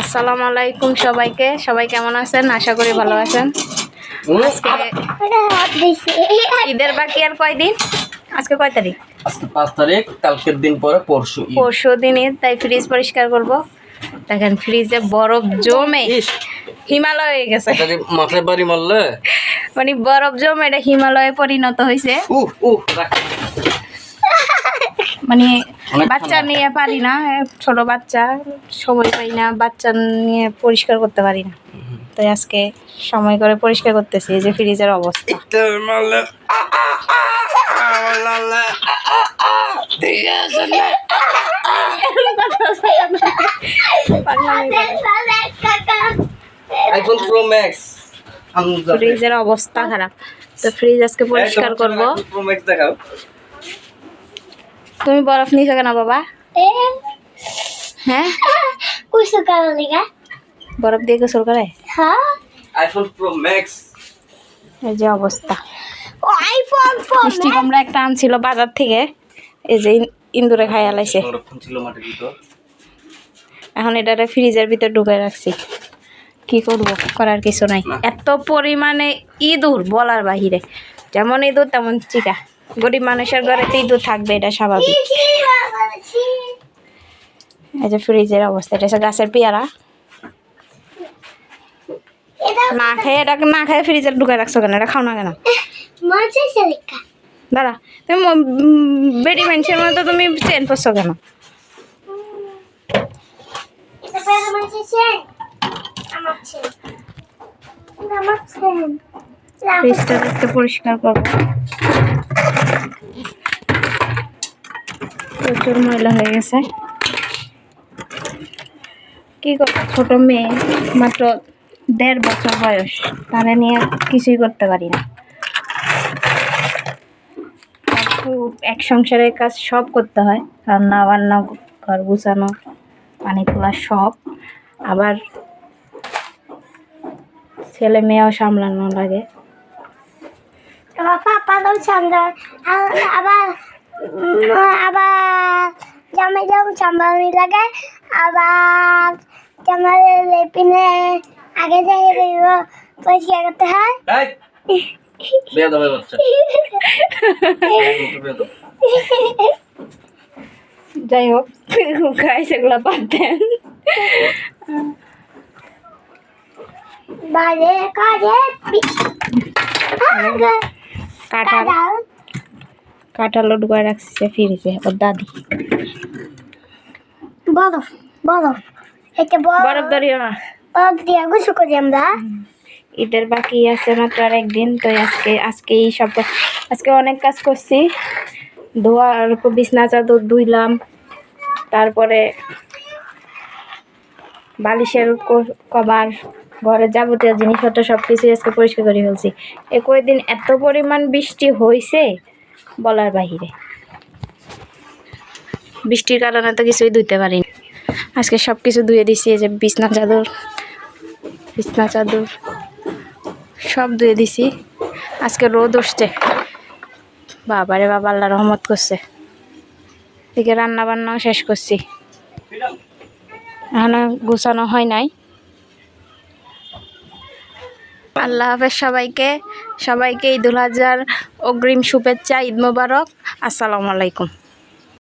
আসসালামু আলাইকুম সবাইকে। সবাই কেমন আছেন? আশা করি ভালো আছেন। ঈদের বাকি আর কয়দিন আজকে কয় তারিখ? আজকে পাঁচ তারিখ কালকের দিন পরে পরশু পরশু দিন তাই ফ্রিজ পরিষ্কার করব। দেখেন ফ্রিজে বরফ জমে। হিমালয় হয়ে গেছে। মাথায় বাড়ি মারলে? মানে বরফ জমে এটা হিমালয়ে পরিণত হয়েছে। মানে বাচ্চা নিয়ে পারি না ছোট বাচ্চা সময় পাই না বাচ্চা নিয়ে পরিষ্কার করতে পারি না। তাই আজকে সময় করে পরিষ্কার করতেছি এই যে ফ্রিজের অবস্থা। আইফোন প্রো ম্যাক্স ফ্রিজের অবস্থা খারাপ। তো ফ্রিজ আজকে পরিষ্কার করব। প্রো ম্যাক্স দেখাও। তুমি বরফ নিছো কেন বাবা? হ্যাঁ? বরফ দিয়ে গোসল করে? আইফোন প্রো ম্যাক্স এই যে অবস্থা। মিষ্টি কুমড়া একটা আনছিল বাজার থেকে। এই যে ইন- ইন্দুরে খাই আলাইছে। সংরক্ষণ ছিল মাটির এখন এটারে ফ্রিজের ভিতর ঢুকে রাখছি। কি করব? করার কিছু নাই। এত পরিমাণে ইঁদুর বলার বাহিরে। যেমন ইঁদুর তেমন চিকা। গরিব মানুষের ঘরে তো ইঁদুর থাকবে, এটা স্বাভাবিক। এই যে ফ্রিজের অবস্থা, এটা হচ্ছে গাছের পেয়ারা। না খেয়ে, এটা না খেয়ে ফ্রিজে ঢুকে রাখছো কেন? এটা খাও না কেন? দাঁড়া, তুমি বেডি মানুষের মতো তুমি চেন করছ কেন? ফ্রিজটা পরিষ্কার করব প্রচুর ময়লা হয়ে গেছে। কি করব? ছোট মেয়ে, মাত্র দেড় বছর বয়স। তারা নিয়ে কিছুই করতে পারি না। এক সংসারের কাজ সব করতে হয়। রান্না বান্না, ঘর গুছানো, পানি তোলা সব। আবার ছেলে মেয়েও সামলানো লাগে। আবার আবার জামাই যেমন সামলানি লাগে আবার জামাই লেপিনে আগে যাই পরিষ্কার করতে হয়। এই বেয়া দাও বাচ্চা বেয়া দাও যাই হোক গাই সেগুলো বাদ দেন। বাইরে কাজে কাঁঠাল ডুবাই রাখছে সে ফিরেছে ওর দাদি। বরফ বরফ এটা বরফ ধরিও না। বরফ দিয়ে গুছু করি আমরা। ঈদের বাকি আছে মাত্র আর একদিন তো আজকে আজকে এই সব আজকে অনেক কাজ করছি। ধোয়ার বিছনা চাদর ধুইলাম তারপরে বালিশের কভার ঘরের যাবতীয় জিনিসপত্র সব কিছুই আজকে পরিষ্কার করে ফেলছি। এ কয়েকদিন এত পরিমাণ বৃষ্টি হয়েছে বলার বাহিরে। বৃষ্টির কারণে তো কিছুই ধুইতে পারিনি। আজকে সব কিছু ধুয়ে দিছি, এই যে বিছনা চাদর বিছনা চাদর, সব ধুয়ে দিছি। আজকে রোদ উঠছে। বাবারে বাবা, আল্লাহ রহমত করছে। এদিকে রান্না বান্নাও শেষ করছি। এখনও গুছানো হয় নাই। আল্লাহ হাফেজ সবাইকে। সবাইকে ঈদুল আজহার অগ্রিম শুভেচ্ছা ঈদ মোবারক। আসসালামু আলাইকুম।